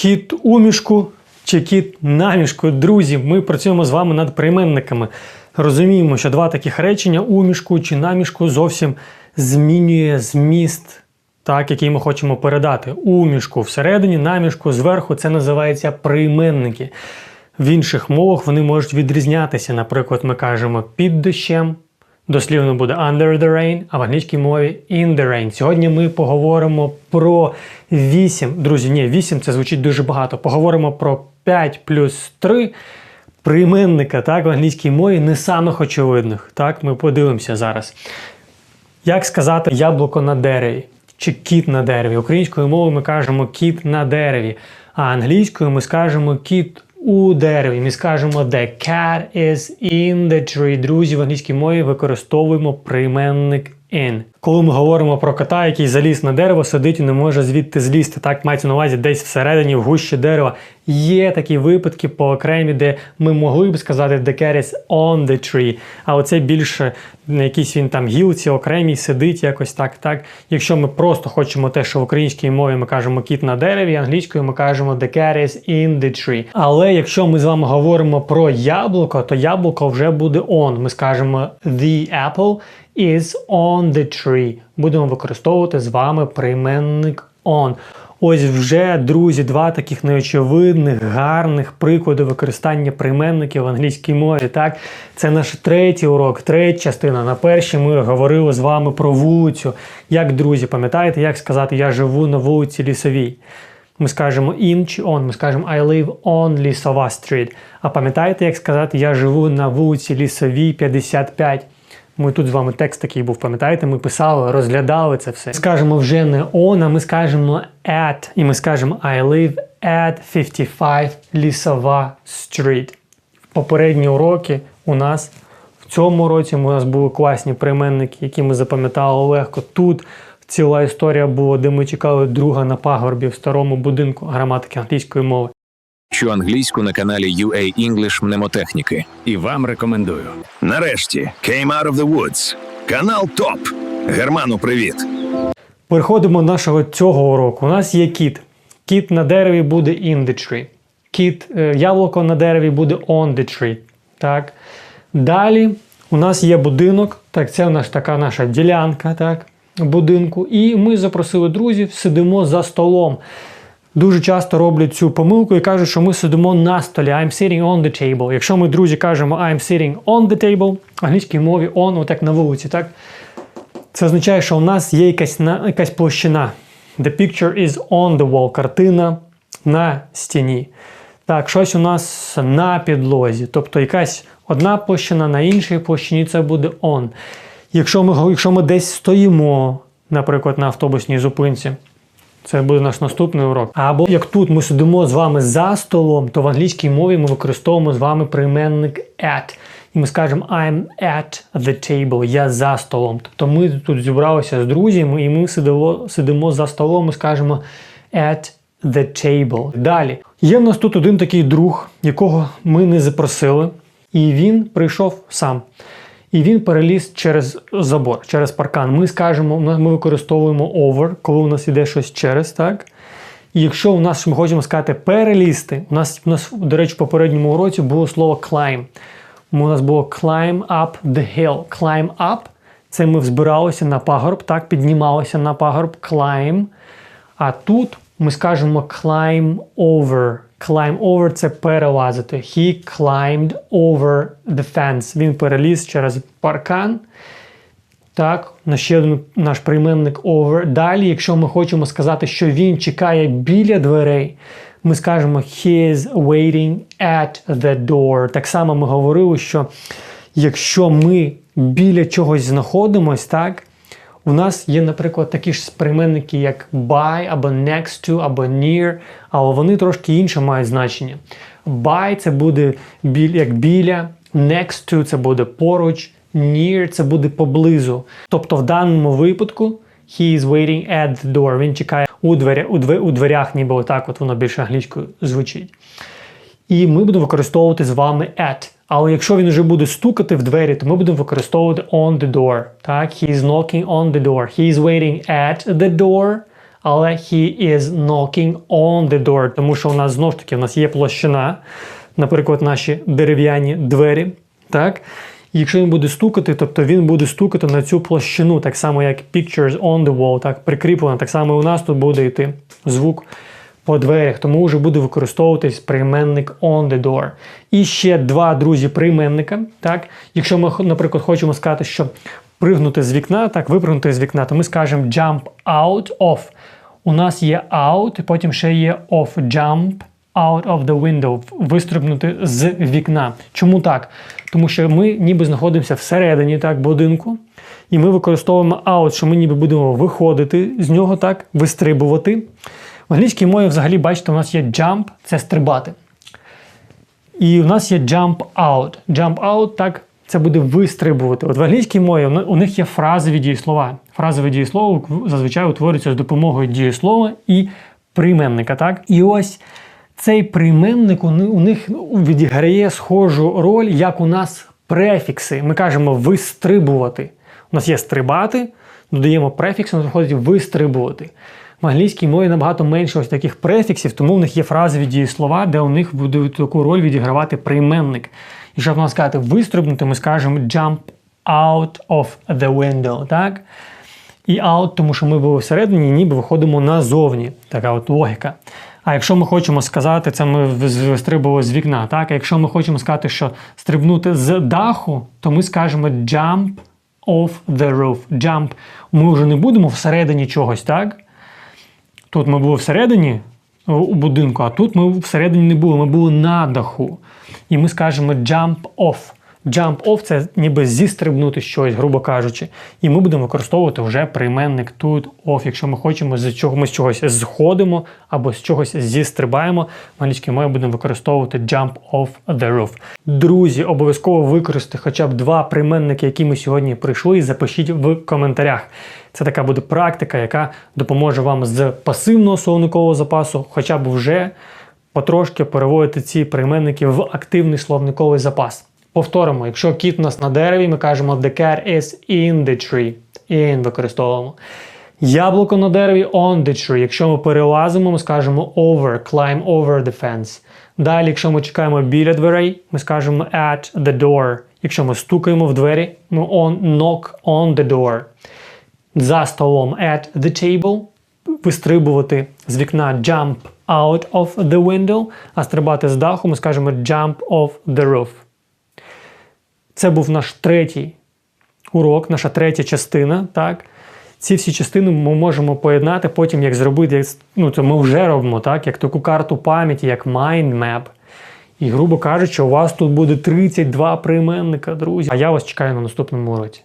Кіт у мішку чи кіт на мішку. Друзі, ми працюємо з вами над прийменниками. Розуміємо, що два таких речення у мішку чи на мішку зовсім змінює зміст, так, який ми хочемо передати. У мішку всередині, на мішку зверху це називається прийменники. В інших мовах вони можуть відрізнятися. Наприклад, ми кажемо під дощем, дослівно буде under the rain, а в англійській мові in the rain. Сьогодні ми поговоримо про 8. Друзі, ні, 8 це звучить дуже багато. Поговоримо про 5 плюс 3 прийменника так, в англійській мові не самих очевидних. Так, ми подивимося зараз. Як сказати яблуко на дереві чи кіт на дереві? Українською мовою ми кажемо кіт на дереві, а англійською ми скажемо кіт у дереві. Ми скажемо The cat is in the tree. Друзі, в англійській мові використовуємо прийменник in. Коли ми говоримо про кота, який заліз на дерево, сидить і не може звідти злізти. Так мається на увазі десь всередині, в гущі дерева. Є такі випадки по окремі, де ми могли б сказати The cat is on the tree. А оце більше на якійсь він там гілці, окремій сидить якось так. так. Якщо ми просто хочемо те, що в українській мові ми кажемо кіт на дереві, англійською ми кажемо The cat is in the tree. Але якщо ми з вами говоримо про яблуко, то яблуко вже буде on. Ми скажемо The apple is on the tree. Будемо використовувати з вами прийменник on. Ось вже, друзі, два таких неочевидних, гарних приклади використання прийменників в англійській мові. Так, це наш третій урок, третя частина. На першій ми говорили з вами про вулицю. Як друзі, пам'ятаєте, як сказати Я живу на вулиці Лісовій? Ми скажемо in чи on, ми скажемо I live on Лісова Street. А пам'ятаєте, як сказати Я живу на вулиці Лісовій 55? Ми тут з вами текст такий був, пам'ятаєте? Ми писали, розглядали це все. Скажемо вже не on, а ми скажемо at. І ми скажемо I live at 55 Лісова Street. Попередні уроки у нас в цьому році у нас були класні прийменники, які ми запам'ятали легко. Тут ціла історія була, де ми чекали друга на пагорбі в старому будинку граматики англійської мови. Вчу англійську на каналі UA English Мнемотехніки. І вам рекомендую. Нарешті Came Out of the Woods. Канал ТОП. Герману, привіт. Переходимо до нашого цього уроку. У нас є кіт. Кіт на дереві буде in the tree. Кіт, е, яблуко на дереві буде on the tree. Так. Далі у нас є будинок. Так, це у нас така наша ділянка так, будинку. І ми запросили друзів, сидимо за столом. Дуже часто роблять цю помилку і кажуть, що ми сидимо на столі. I'm sitting on the table. Якщо ми, друзі, кажемо I'm sitting on the table, в англійській мові on, отак на вулиці, так? Це означає, що у нас є якась, на, якась площина. The picture is on the wall. Картина на стіні. Так, щось у нас на підлозі. Тобто якась одна площина на іншій площині це буде on. Якщо ми, якщо ми десь стоїмо, наприклад, на автобусній зупинці, це буде наш наступний урок. Або як тут ми сидимо з вами за столом, то в англійській мові ми використовуємо з вами прийменник at. І ми скажемо I'm at the table, я за столом. Тобто ми тут зібралися з друзями, і ми сидимо, сидимо за столом, ми скажемо at the table. Далі. Є в нас тут один такий друг, якого ми не запросили, і він прийшов сам. І він переліз через забор, через паркан. Ми скажемо, ми використовуємо over, коли у нас іде щось через, так? І якщо у нас ми хочемо сказати перелізти, у нас, у нас, до речі, в попередньому уроці було слово climb. У нас було climb up the hill. Climb up це ми взбиралися на пагорб, так, піднімалися на пагорб, climb. А тут ми скажемо climb over. Climb over це перелазити. He climbed over the fence. Він переліз через паркан. Так, на ще один наш прийменник over. Далі, якщо ми хочемо сказати, що він чекає біля дверей, ми скажемо he is waiting at the door. Так само ми говорили, що якщо ми біля чогось знаходимось, так, у нас є, наприклад, такі ж прийменники, як by, або next to, або near, але вони трошки інше мають значення. By це буде біль, як біля, next to це буде поруч, near це буде поблизу. Тобто в даному випадку he is waiting at the door. Він чекає у, дверя, у, двер, у дверях, ніби отак от воно більше англійською звучить. І ми будемо використовувати з вами at. Але якщо він вже буде стукати в двері, то ми будемо використовувати on the door. Так, he is knocking on the door. He is waiting at the door. але he is knocking on the door, тому що у нас знову ж таки у нас є площина, наприклад, наші дерев'яні двері. Так? Якщо він буде стукати, тобто він буде стукати на цю площину, так само як pictures on the wall, так, прикріплено, так само і у нас тут буде йти звук по дверях, тому вже буде використовуватись прийменник on the door. І ще два друзі прийменника. Так? Якщо ми, наприклад, хочемо сказати, що пригнути з вікна, так, випрыгнути з вікна, то ми скажемо jump out of. У нас є out, і потім ще є off. Jump out of the window, вистрибнути з вікна. Чому так? Тому що ми ніби знаходимося всередині так, будинку, і ми використовуємо out, що ми ніби будемо виходити з нього, так, вистрибувати. В англійській мові взагалі, бачите, у нас є jump – це стрибати. І у нас є jump out. Jump out, так, це буде вистрибувати. От в англійській мові у них є фразові дієслова. Фразове дієслово зазвичай утворюється з допомогою дієслова і прийменника. Так? І ось цей прийменник у них ну, відіграє схожу роль, як у нас префікси. Ми кажемо вистрибувати. У нас є стрибати, додаємо префікс, у нас виходить вистрибувати. В англійській мові набагато менше ось таких префіксів, тому в них є фразові дієслова, де у них буде таку роль відігравати прийменник. І щоб нам сказати вистрибнути, ми скажемо jump out of the window. Так? І out, тому що ми були всередині, ніби виходимо назовні. Така от логіка. А якщо ми хочемо сказати, це ми вистрибували з вікна, так? А якщо ми хочемо сказати, що стрибнути з даху, то ми скажемо jump off the roof. Jump. Ми вже не будемо всередині чогось, так? Тут ми були всередині у- у будинку, а тут ми всередині не були, ми були на даху. І ми скажемо jump off. Jump off це ніби зістрибнути щось, грубо кажучи. І ми будемо використовувати вже прийменник тут off, якщо ми хочемо з чого ми з чогось зходимо або з чогось зістрибаємо. В англійській будемо використовувати jump off the roof. Друзі, обов'язково використайте хоча б два прийменники, які ми сьогодні прийшли, і запишіть в коментарях. Це така буде практика, яка допоможе вам з пасивного словникового запасу, хоча б вже потрошки переводити ці прийменники в активний словниковий запас. Повторимо, якщо кіт у нас на дереві, ми кажемо the cat is in the tree. In використовуємо. Яблуко на дереві on the tree. Якщо ми перелазимо, ми скажемо over, climb over the fence. Далі, якщо ми чекаємо біля дверей, ми скажемо at the door. Якщо ми стукаємо в двері, ми on, knock on the door. За столом at the table. Вистрибувати з вікна jump out of the window, а стрибати з даху ми скажемо jump off the roof. Це був наш третій урок, наша третя частина. Так? Ці всі частини ми можемо поєднати потім, як зробити, як, ну це ми вже робимо, так? як таку карту пам'яті, як mind map. І, грубо кажучи, у вас тут буде 32 прийменника, друзі. А я вас чекаю на наступному уроці.